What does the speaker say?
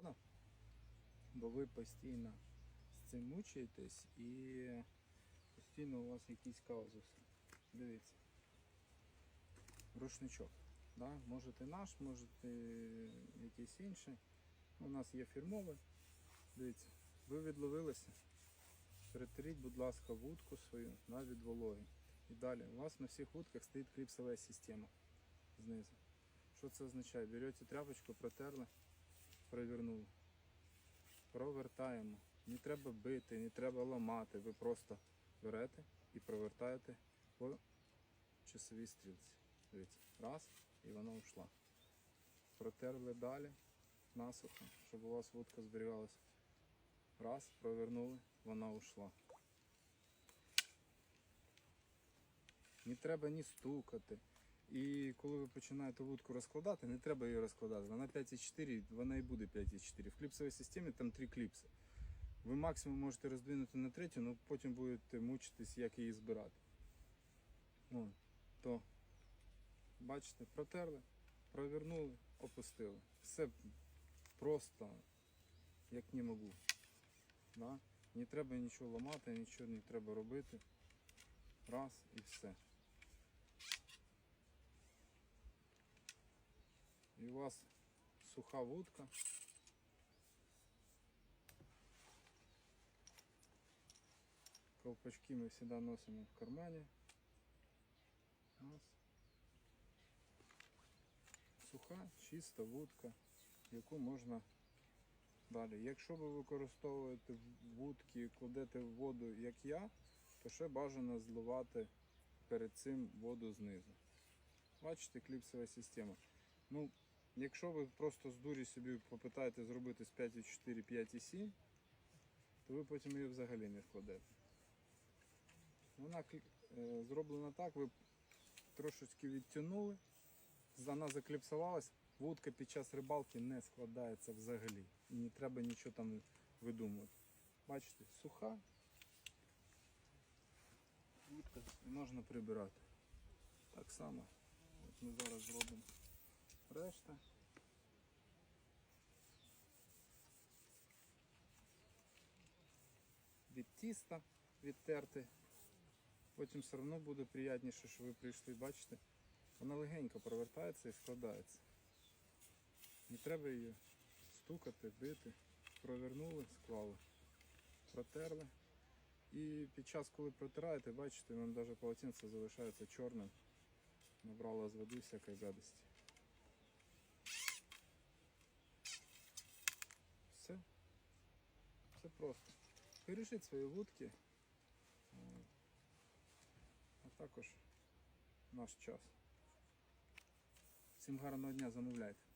порада, бо ви постійно з цим мучаєтесь і постійно у вас якісь казуси. Дивіться. Рушничок. Да? Можете наш, можете якийсь інший. У нас є фірмовий. Дивіться, ви відловилися. Перетеріть, будь ласка, вудку свою да, від вологи. І далі. У вас на всіх вудках стоїть кліпсова система знизу. Що це означає? Берете тряпочку, протерли, провернули. Провертаємо. Не треба бити, не треба ламати. Ви просто берете і провертаєте по часовій стрілці. Дивіться, раз, і вона ушла. Протерли далі, насухо, щоб у вас вудка зберігалася. Раз, провернули, вона ушла. Не треба ні стукати. І коли ви починаєте вудку розкладати, не треба її розкладати. Вона 5,4, вона і буде 5,4. В кліпсовій системі там три кліпси. Ви максимум можете роздвинути на третю, але потім будете мучитись, як її збирати. Вон, то, бачите, протерли, провернули, опустили. Все просто, як не можу. Да? Не треба нічого ламати, нічого не треба робити. Раз і все. У вас суха вудка. Колпачки мы всегда носим в кармане. Раз. Суха, чиста вудка, яку можна далі. Якщо ви використовуєте вудки, кладете в воду, як я, то ще бажано зливати перед цим воду знизу. Бачите, кліпсова система. Ну, якщо ви просто з дурі собі попитаєте зробити з 5,4, 5,7, то ви потім її взагалі не вкладете. Вона е, зроблена так, ви трошечки відтягнули, вона закліпсувалась, вудка під час рибалки не складається взагалі. І не треба нічого там видумувати. Бачите, суха. Вудка і можна прибирати. Так само. От ми зараз зробимо решта. Від тіста відтерти. Потім все одно буде приятніше, що ви прийшли, бачите, вона легенько провертається і складається. Не треба її стукати, бити. Провернули, склали, протерли. І під час, коли протираєте, бачите, вам навіть полотенце залишається чорним. Набрало з води всякої гадості. Все. Все просто. Бережіть свої вудки. А також наш час. Всім гарного дня замовляйте.